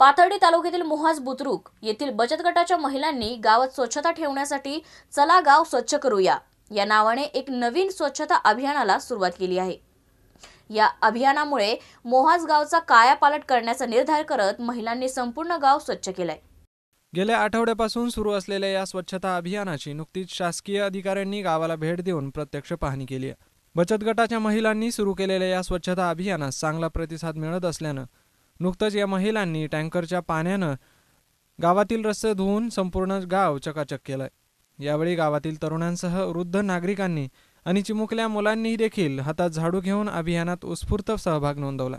पाथर्डी तालुक्यातील मोहाज बुद्रुक येथील बचत गटाच्या महिलांनी गावात स्वच्छता ठेवण्यासाठी चला गाव स्वच्छ करूया. या नावाने एक नवीन स्वच्छता अभियानाला सुरुवात केली आहे. या अभियानामुळे मोहाज गावचा कायापालट करण्याचा निर्धार करत महिलांनी संपूर्ण गाव स्वच्छ केलंय. गेल्या आठवड्यापासून सुरू असलेल्या या स्वच्छता अभियानाची नुकतीच शासकीय अधिकाऱ्यांनी गावाला भेट देऊन प्रत्यक्ष पाहणी केली आहे. बचत गटाच्या महिलांनी सुरू केलेल्या या स्वच्छता अभियानास चांगला प्रतिसाद मिळत असल्यानं नुकतंच या महिलांनी टँकरच्या पाण्यानं गावातील रस्ते धुवून संपूर्ण गाव चकाचक केलंय. यावेळी गावातील तरुणांसह वृद्ध नागरिकांनी आणि चिमुकल्या मुलांनी देखील हातात झाडू घेऊन अभियानात उत्स्फूर्त सहभाग नोंदवला.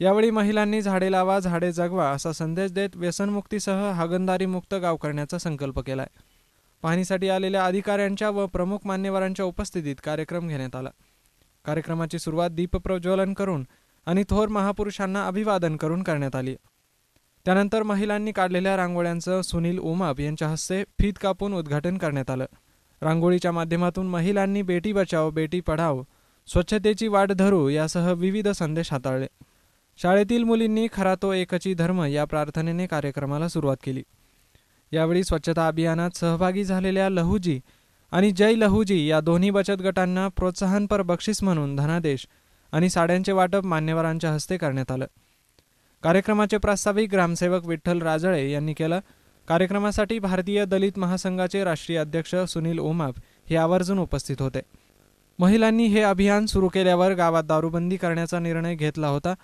यावेळी महिलांनी झाडे लावा झाडे जगवा असा संदेश देत व्यसनमुक्तीसह हागणदारी मुक्त गाव करण्याचा संकल्प केलाय. पाहणीसाठी आलेल्या अधिकाऱ्यांच्या व प्रमुख मान्यवरांच्या उपस्थितीत कार्यक्रम घेण्यात आला. कार्यक्रमाची सुरुवात दीपप्रज्वलन करून आणि थोर महापुरुषांना अभिवादन करून करण्यात आली. त्यानंतर महिलांनी काढलेल्या रांगोळ्यांचं सुनील उमाप यांच्या हस्ते फीत कापून उद्घाटन करण्यात आलं. रांगोळीच्या माध्यमातून महिलांनी बेटी बचाव बेटी पढाव स्वच्छतेची वाट धरू यासह विविध संदेश हाताळले. शाळेतील मुलींनी खरा तो एकची धर्म या प्रार्थनेने कार्यक्रमाला सुरुवात केली. यावेळी स्वच्छता अभियानात सहभागी झालेल्या लहुजी आणि जय लहुजी या दोन्ही बचत गटांना प्रोत्साहनपर बक्षीस म्हणून धनादेश आणि साड्यांचे वाटप मान्यवरांच्या हस्ते करण्यात आलं. कार्यक्रमाचे प्रास्ताविक ग्रामसेवक विठ्ठल राजळे यांनी केलं. कार्यक्रमासाठी भारतीय दलित महासंघाचे राष्ट्रीय अध्यक्ष सुनील ओमाप हे आवर्जून उपस्थित होते. महिलांनी हे अभियान सुरू केल्यावर गावात दारूबंदी करण्याचा निर्णय घेतला होता.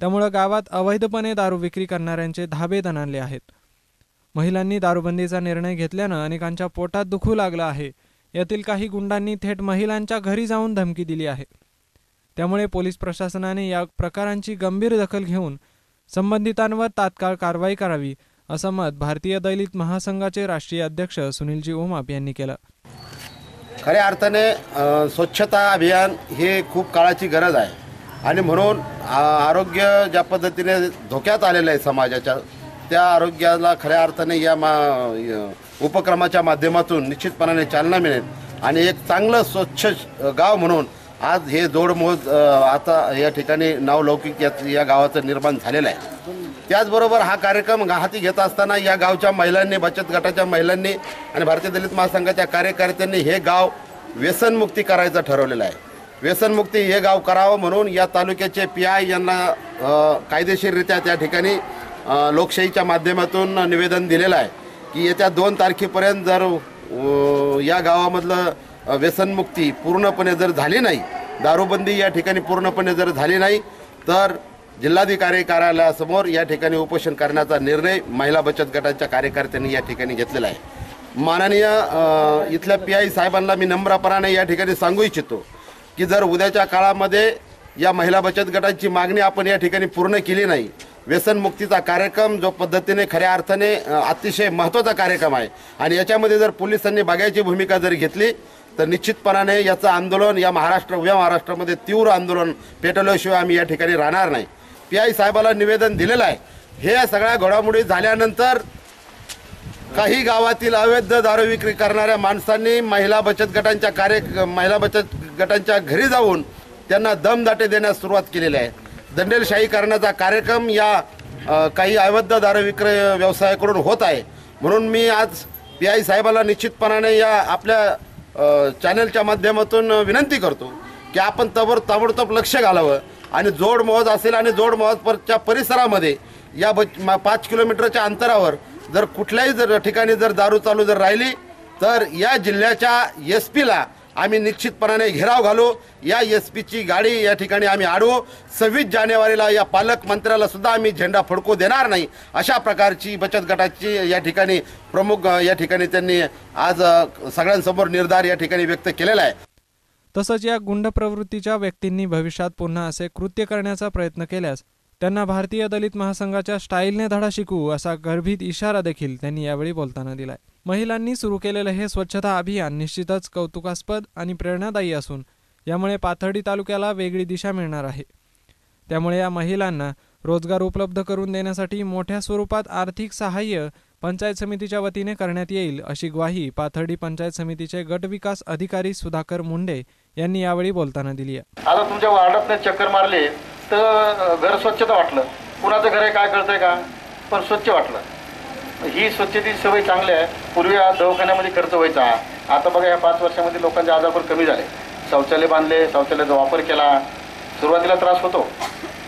त्यामुळं गावात अवैधपणे दारू विक्री करणाऱ्यांचे धाबे दणाणले आहेत. महिलांनी दारूबंदीचा निर्णय घेतल्यानं अनेकांच्या पोटात दुखू लागलं आहे. यातील काही गुंडांनी थेट महिलांच्या घरी जाऊन धमकी दिली आहे. त्यामुळे पोलीस प्रशासनाने या प्रकारांची गंभीर दखल घेऊन संबंधितांवर तात्काळ कारवाई करावी असं मत भारतीय दलित महासंघाचे राष्ट्रीय अध्यक्ष सुनीलजी ओमाप यांनी केलं. खऱ्या अर्थाने स्वच्छता अभियान हे खूप काळाची गरज आहे. आणि म्हणून आ, आरोग्य ज्या पद्धतीने धोक्यात आलेलं आहे समाजाच्या त्या आरोग्याला खऱ्या अर्थाने या मा उपक्रमाच्या माध्यमातून निश्चितपणाने चालना मिळेल. आणि एक चांगलं स्वच्छ गाव म्हणून आज हे जोडमोज आता या ठिकाणी नावलौकिक या या गावाचं निर्माण झालेलं आहे. त्याचबरोबर हा कार्यक्रम हाती घेत असताना या गावच्या महिलांनी बचत गटाच्या महिलांनी आणि भारतीय दलित महासंघाच्या कार्यकर्त्यांनी हे गाव व्यसनमुक्ती करायचं ठरवलेलं आहे. व्यसनमुक्ती हे गाव करावं म्हणून या तालुक्याचे पी आय यांना कायदेशीररित्या त्या ठिकाणी लोकशाहीच्या माध्यमातून निवेदन दिलेलं आहे की येत्या दोन तारखेपर्यंत जर या गावामधलं व्यसनमुक्ती पूर्णपणे जर झाली नाही दारूबंदी या ठिकाणी पूर्णपणे जर झाली नाही तर जिल्हाधिकारी कार्यालयासमोर या ठिकाणी उपोषण करण्याचा निर्णय महिला बचत गटाच्या कार्यकर्त्यांनी या ठिकाणी घेतलेला आहे. माननीय इथल्या पी आय साहेबांना मी नम्रपणाने या ठिकाणी सांगू इच्छितो की जर उद्याच्या काळामध्ये या महिला बचत गटांची मागणी आपण या ठिकाणी पूर्ण केली नाही व्यसनमुक्तीचा कार्यक्रम जो पद्धतीने खऱ्या अर्थाने अतिशय महत्त्वाचा कार्यक्रम आहे आणि याच्यामध्ये जर पोलिसांनी बघायची भूमिका जर घेतली तर निश्चितपणाने याचं आंदोलन या महाराष्ट्र उभ्या महाराष्ट्रामध्ये तीव्र आंदोलन पेटवल्याशिवाय आम्ही या ठिकाणी राहणार नाही. पी आय साहेबाला निवेदन दिलेलं आहे. हे सगळ्या घडामोडी झाल्यानंतर काही गावातील अवैध दारू विक्री करणाऱ्या माणसांनी महिला बचत गटांच्या कार्य महिला बचत गटांच्या घरी जाऊन त्यांना दमदाटे देण्यास सुरुवात केलेली आहे. दंडेलशाही करण्याचा कार्यक्रम या काही अवैध दारू विक्रय व्यवसायाकडून होत आहे. म्हणून मी आज पी आय साहेबाला निश्चितपणाने या आपल्या चॅनलच्या माध्यमातून विनंती करतो की आपण तबर ताबडतोब लक्ष घालावं आणि जोड मोहज असेल आणि जोड मोहजच्या परिसरामध्ये या बच मा- पाच किलोमीटरच्या अंतरावर जर कुठल्याही जर ठिकाणी जर दारू चालू जर राहिली तर या जिल्ह्याच्या एस पीला आम्ही निश्चितपणाने घेराव घालू. या एस पीची गाडी या ठिकाणी आम्ही आडू सव्वीस जानेवारीला या पालकमंत्र्याला सुद्धा आम्ही झेंडा फडकू देणार नाही. अशा प्रकारची बचत गटाची या ठिकाणी प्रमुख या ठिकाणी त्यांनी आज सगळ्यांसमोर निर्धार या ठिकाणी व्यक्त केलेला आहे. तसंच या गुंड प्रवृत्तीच्या व्यक्तींनी भविष्यात पुन्हा असे कृत्य करण्याचा प्रयत्न केल्यास त्यांना भारतीय दलित महासंघाच्या स्टाईलने धडा शिकवू असा गर्भित इशारा देखील त्यांनी यावेळी बोलताना दिलाय. महिलांनी सुरू केलेलं हे स्वच्छता अभियान निश्चितच कौतुकास्पद आणि प्रेरणादायी असून यामुळे पाथर्डी तालुक्याला वेगळी दिशा मिळणार आहे. त्यामुळे या महिलांना रोजगार उपलब्ध करून देण्यासाठी मोठ्या स्वरूपात आर्थिक सहाय्य पंचायत समितीच्या वतीने करण्यात येईल अशी ग्वाही पाथर्डी पंचायत समितीचे गट विकास अधिकारी सुधाकर मुंडे यांनी यावेळी बोलताना दिली आहे. आता तुमच्या वार्डात चक्कर मारले तर घर स्वच्छता वाटलं. कुणाचं घर आहे काय कळतंय का? पण स्वच्छ वाटलं. ही स्वच्छतेची सवय चांगली आहे. पूर्वी हा दवाखान्यामध्ये खर्च व्हायचा. आता बघा या पाच वर्षामध्ये लोकांचे आजार पण कमी झाले. शौचालय बांधले शौचालयाचा वापर केला. सुरुवातीला त्रास होतो.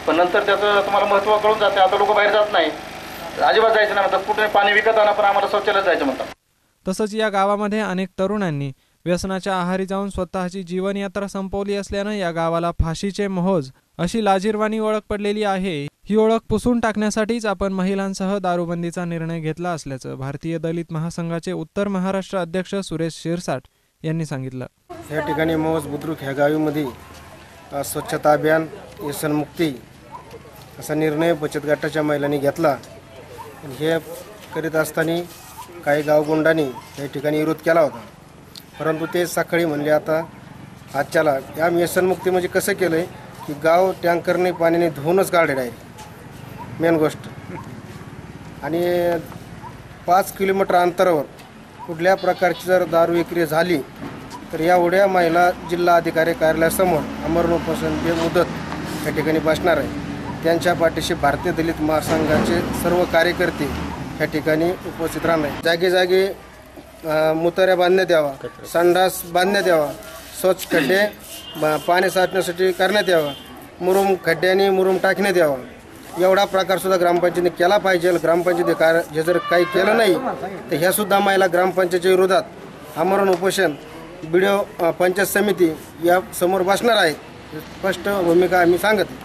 पण नंतर त्याचं तुम्हाला महत्त्व कळून जाते. आता लोक बाहेर जात नाही. अजिबात जायचं नाही. म्हणतात कुठे पाणी विकत आणा पण आम्हाला शौचालयात जायचं म्हणतात. तसंच या गावामध्ये अनेक तरुणांनी व्यसनाच्या आहारी जाऊन स्वतःची जीवनयात्रा संपवली असल्यानं या गावाला फाशीचे मोहोज अशी लाजीरवाणी ओळख पडलेली आहे. ही ओळख पुसून टाकण्यासाठीच आपण महिलांसह दारूबंदीचा निर्णय घेतला असल्याचं भारतीय दलित महासंघाचे उत्तर महाराष्ट्र अध्यक्ष सुरेश शिरसाट यांनी सांगितलं. या ठिकाणी मौज बुद्रुक ह्या गावीमध्ये स्वच्छता अभियान व्यसनमुक्ती असा निर्णय बचत गटाच्या महिलांनी घेतला. हे करीत असताना काही गावगुंडांनी या ठिकाणी विरोध केला होता. परंतु ते सकाळी म्हणले आता आजच्याला या व्यसनमुक्ती म्हणजे कसं केलं आहे की गाव टँकरने पाण्याने धुवूनच काढलेलं आहे मेन गोष्ट. आणि पाच किलोमीटर अंतरावर कुठल्या प्रकारची जर दारू विक्री झाली तर या उड्या महिला जिल्हा अधिकारी कार्यालयासमोर अमरण जे मुदत या ठिकाणी बसणार आहे. त्यांच्या पाठीशी भारतीय दलित महासंघाचे सर्व कार्यकर्ते या ठिकाणी उपस्थित राहणार जागे जागे मुताऱ्या बांधण्यात यावा. संडास बांधण्यात यावा. स्वच्छ खड्डे ब- पाणी साठण्यासाठी करण्यात यावा. मुरुम खड्ड्याने मुरुम टाकण्यात यावा. एवढा प्रकार सुद्धा ग्रामपंचायतीने केला पाहिजे. ग्रामपंचायती कार्य हे जर काही केलं नाही तर ह्या सुद्धा महिला ग्रामपंचायतीच्या विरोधात आमरण उपोषण बिडिओ पंचायत समिती या समोर बसणार आहेत. स्पष्ट भूमिका आम्ही सांगत आहे.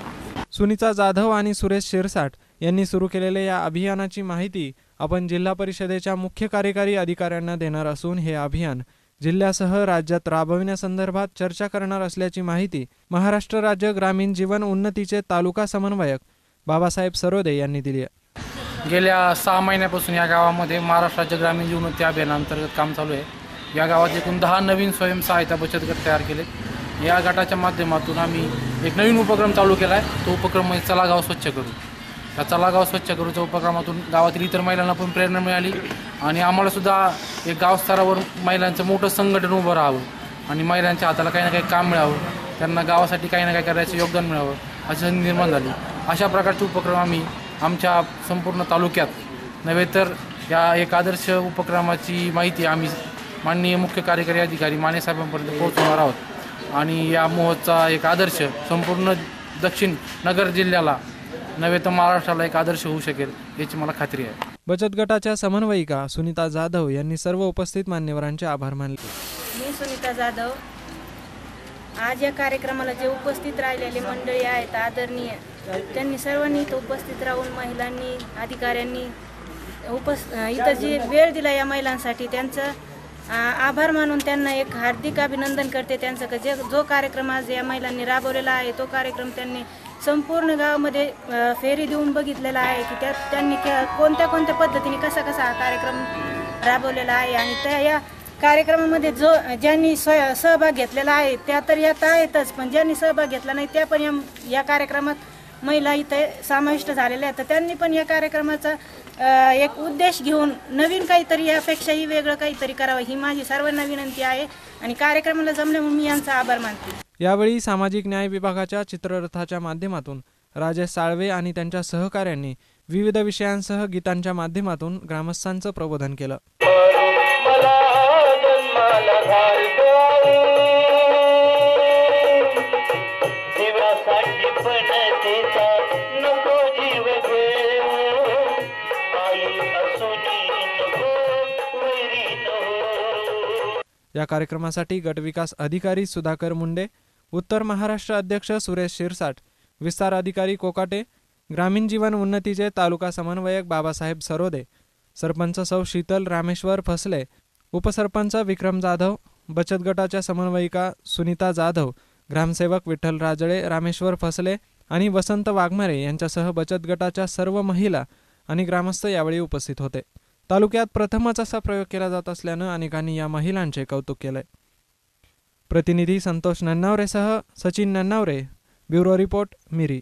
सुनीता जाधव आणि सुरेश शिरसाट यांनी सुरू केलेल्या या अभियानाची माहिती आपण जिल्हा परिषदेच्या मुख्य कार्यकारी अधिकाऱ्यांना देणार असून हे अभियान जिल्ह्यासह राज्यात राबविण्यासंदर्भात चर्चा करणार असल्याची माहिती महाराष्ट्र राज्य ग्रामीण जीवन उन्नतीचे तालुका समन्वयक बाबासाहेब सरोदे यांनी दिली आहे. गेल्या सहा महिन्यापासून या गावामध्ये महाराष्ट्र राज्य ग्रामीण जीवनोन्नती अभियानांतर्गत काम चालू आहे. या गावात एकूण दहा नवीन स्वयंसहायता बचत गट तयार केलेत या गटाच्या माध्यमातून आम्ही एक नवीन उपक्रम चालू केला आहे. तो उपक्रम म्हणजे चला गाव स्वच्छ करू. या चला गाव स्वच्छ करूच्या उपक्रमातून गावातील इतर महिलांना पण प्रेरणा मिळाली. आणि आम्हालासुद्धा एक गावस्तरावर महिलांचं मोठं संघटन उभं राहावं आणि महिलांच्या हाताला काही ना काही काम मिळावं. त्यांना गावासाठी काही ना काही करायचं योगदान मिळावं अशी संधी निर्माण झाली. अशा प्रकारचे उपक्रम आम्ही आमच्या संपूर्ण तालुक्यात नव्हे तर या एक आदर्श उपक्रमाची माहिती आम्ही माननीय मुख्य कार्यकारी अधिकारी माने साहेबांपर्यंत पोहोचवणार आहोत. आणि या मोहचा एक आदर्श संपूर्ण दक्षिण नगर जिल्ह्याला नव्हे तर महाराष्ट्राला एक आदर्श होऊ शकेल याची मला खात्री आहे. बचत गटाच्या समन्वयिका सुनीता जाधव यांनी सर्व उपस्थित मान्यवरांचे आभार मानले. मी सुनीता जाधव. आज या कार्यक्रमाला जे उपस्थित राहिलेले मंडळी आहेत आदरणीय त्यांनी सर्वांनी इथं उपस्थित राहून महिलांनी अधिकाऱ्यांनी उपस इथं जी वेळ दिला या महिलांसाठी त्यांचं आभार मानून त्यांना एक हार्दिक अभिनंदन करते. त्यांचं का जे जो कार्यक्रम आज या महिलांनी राबवलेला आहे तो कार्यक्रम त्यांनी संपूर्ण गावामध्ये फेरी देऊन बघितलेला आहे की त्या त्यांनी कोणत्या कोणत्या पद्धतीने कसा कसा हा कार्यक्रम राबवलेला आहे आणि त्या या कार्यक्रमामध्ये जो ज्यांनी स्व- सहभाग घेतलेला आहे त्या तर यात आहेतच पण ज्यांनी सहभाग घेतला नाही त्या पण या या कार्यक्रमात महिला इथे समाविष्ट झालेल्या आहेत. तर त्यांनी पण या कार्यक्रमाचा एक उद्देश घेऊन नवीन काहीतरी यापेक्षाही वेगळं काहीतरी करावं ही माझी सर्वांना विनंती आहे. आणि कार्यक्रमाला जमल्यामुळे मी यांचा आभार मानते. यावेळी सामाजिक न्याय विभागाच्या चित्ररथाच्या माध्यमातून राजेश साळवे आणि त्यांच्या सहकाऱ्यांनी विविध विषयांसह गीतांच्या माध्यमातून ग्रामस्थांचं प्रबोधन केलं. या कार्यक्रमासाठी गटविकास अधिकारी सुधाकर मुंडे उत्तर महाराष्ट्र अध्यक्ष सुरेश शिरसाट विस्तार अधिकारी कोकाटे ग्रामीण जीवन उन्नतीचे तालुका समन्वयक बाबासाहेब सरोदे सरपंच सौ शीतल रामेश्वर फसले उपसरपंच विक्रम जाधव बचत गटाच्या समन्वयिका सुनीता जाधव ग्रामसेवक विठ्ठल राजळे रामेश्वर फसले आणि वसंत वाघमारे यांच्यासह बचत गटाच्या सर्व महिला आणि ग्रामस्थ यावेळी उपस्थित होते. तालुक्यात प्रथमच असा प्रयोग केला जात असल्यानं अनेकांनी या महिलांचे कौतुक केलंय. प्रतिनिधी संतोष नन्नावरेसह सचिन नन्नावरे ब्युरो रिपोर्ट मिरी.